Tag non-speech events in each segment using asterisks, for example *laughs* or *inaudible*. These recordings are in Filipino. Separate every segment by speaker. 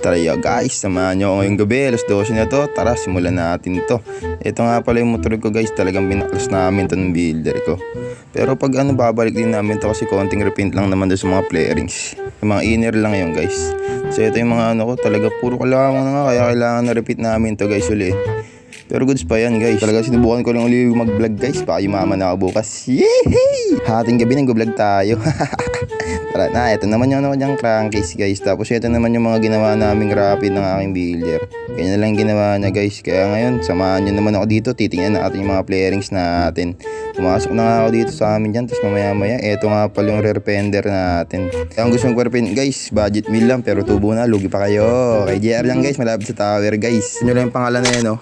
Speaker 1: Tara guys, samahan nyo ako ngayong gabi, alas 12 na to. Tara, simulan natin to. Ito nga pala yung motor ko guys, talagang binaklas namin to ng builder ko. Pero pag ano, babalik din namin to kasi konting repaint lang naman doon sa mga flarings. Yung mga inner lang yun guys. So ito yung mga ano ko, talaga puro kailangan na nga, kaya kailangan na repeat namin to guys uli. Pero goods pa yan guys. Talaga sinubukan ko lang uli mag-vlog guys. Baka yumaman ako bukas. Yehey! Hating gabi nang vlog tayo. *laughs* Tara na, ito naman yung ano yung crankcase guys. Tapos ito naman yung mga ginawa naming rapid ng aking builder. Ganyan lang ginawa niya guys. Kaya ngayon, samahan nyo naman ako dito. Titingnan natin yung mga flarings natin. Pumasok na ako dito sa amin dyan. Tapos mamaya maya, eto nga pala yung rear fender natin. Kaya ang gusto mong rear guys, budget meal lang. Pero tubo na, lugi pa kayo. Kay JR lang guys, malapit sa tower guys. Yun lang yung pangalan na yun oh.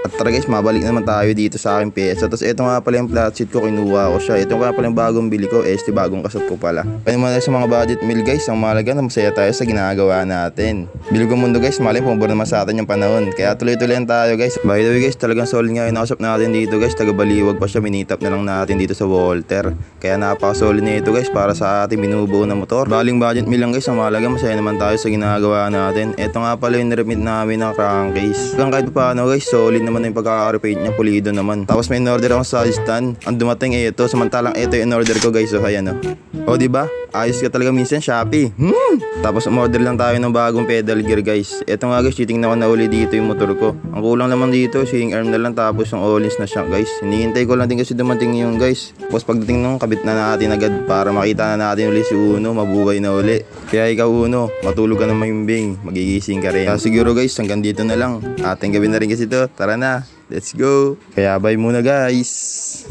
Speaker 1: At tara guys, mabalik naman tayo dito sa aking pyesa. Tapos ito nga pala yung flat sheet ko, kinuha ko siya. Ito nga pala yung bagong bili ko, ST bagong kasot ko pala. Kaya naman sa mga budget meal guys, ang mahalaga na masaya tayo sa ginagawa natin. Bilog ang mundo guys, malay pumabor naman sa atin yung panahon. Kaya tuloy-tuloy tayo guys. By the way guys, talagang solid nga yung nakasap natin dito guys. Taga Baliwag pa siya, minitap na lang natin dito sa Walter. Kaya napaka-solid na ito guys para sa ating binubuo na motor. Baling budget meal lang guys, ang mahalaga masaya naman tayo sa ginagawa natin. Ito nga pala yung niremit namin ng crankcase. Kahit pa paano guys, solid naman na yung pagkaka-repaint niya, pulido naman. Tapos may in-order ako sa stand. Ang dumating ay ito, samantalang ito yung in-order ko guys. So ayan o. O di ba? Ayos ka talaga minsan Shopee. Hmm. Tapos umorder lang tayo ng bagong pedal gear guys. Ito nga guys, titingnan ko na uli dito yung motor ko. Ang kulang naman dito, swing arm na lang tapos yung all-ins na siya guys. Hinihintay ko lang din kasi dumating yung guys. Tapos pagdating nung kabit na natin agad para makita na natin uli si Uno, mabuhay na uli. Kaya ikaw Uno, matulog ka na mahimbing, magigising ka rin. Kaya siguro guys, hanggang dito na lang. Ating gabi na rin kasi to. Tara na, let's go. Kaya bye muna guys.